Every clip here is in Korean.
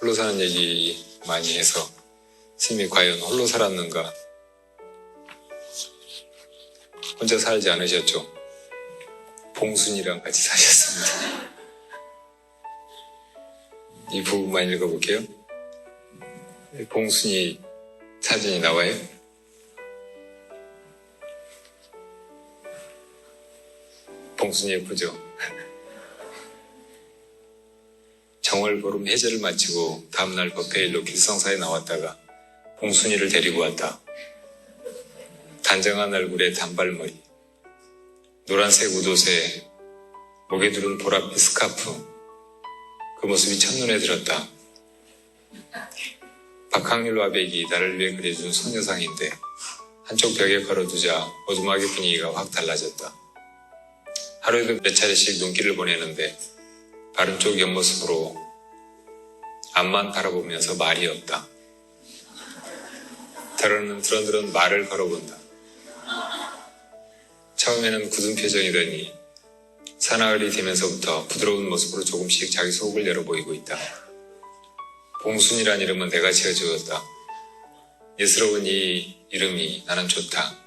홀로 사는 얘기 많이 해서 스님이 과연 홀로 살았는가? 혼자 살지 않으셨죠? 봉순이랑 같이 사셨습니다. 이 부분만 읽어볼게요. 봉순이 사진이 나와요. 봉순이 예쁘죠? 정월 보름 해제를 마치고 다음날 법회일로 길성사에 나왔다가 봉순이를 데리고 왔다. 단정한 얼굴에 단발머리, 노란색 우도새, 목에 두른 보랏빛 스카프, 그 모습이 첫눈에 들었다. 박학률 와백이 나를 위해 그려준 소녀상인데 한쪽 벽에 걸어두자 오두막의 분위기가 확 달라졌다. 하루에도 몇 차례씩 눈길을 보내는데 바른 쪽 옆모습으로 앞만 바라보면서 말이 없다. 때로는 드런드런 말을 걸어본다. 처음에는 굳은 표정이더니 사나흘이 되면서부터 부드러운 모습으로 조금씩 자기 속을 열어 보이고 있다. 봉순이란 이름은 내가 지어주었다. 예스러운 이 이름이 나는 좋다.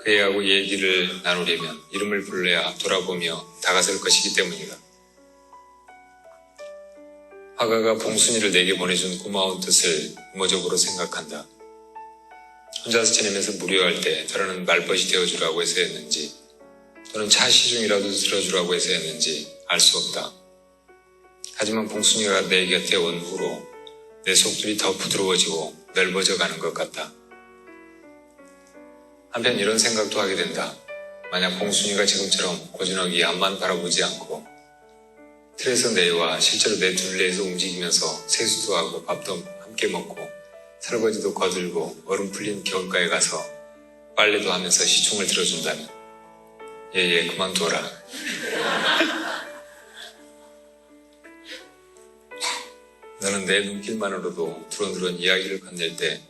그 애하고 얘기를 나누려면 이름을 불러야 돌아보며 다가설 것이기 때문이다. 화가가 봉순이를 내게 보내준 고마운 뜻을 우모적으로 생각한다. 혼자서 지내면서 무료할 때 저러는 말벗이 되어주라고 해서 했는지 또는 차 시중이라도 들어주라고 해서 했는지 알 수 없다. 하지만 봉순이가 내 곁에 온 후로 내 속들이 더 부드러워지고 넓어져 가는 것 같다. 한편 이런 생각도 하게 된다. 만약 봉순이가 지금처럼 고즈넉이 앞만 바라보지 않고 틀에서 내와 실제로 내 둘레에서 움직이면서 세수도 하고 밥도 함께 먹고 설거지도 거들고 얼음 풀린 겨울가에 가서 빨래도 하면서 시총을 들어준다면 예예 그만둬라. 너는 내 눈길만으로도 두런두런 이야기를 건넬 때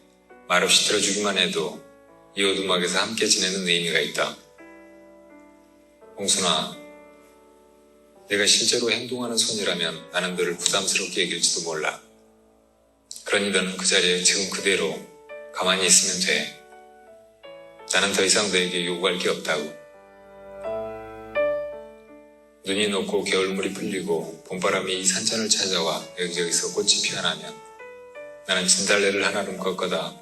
말없이 들어주기만 해도 이 오두막에서 함께 지내는 의미가 있다. 홍순아 내가 실제로 행동하는 손이라면 나는 너를 부담스럽게 여길지도 몰라. 그러니 너는 그 자리에 지금 그대로 가만히 있으면 돼. 나는 더 이상 너에게 요구할 게 없다고. 눈이 녹고 겨울물이 풀리고 봄바람이 이 산천을 찾아와 여기저기서 꽃이 피어나면 나는 진달래를 하나름 꺾어다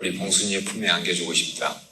우리 봉순이의 품에 안겨주고 싶다.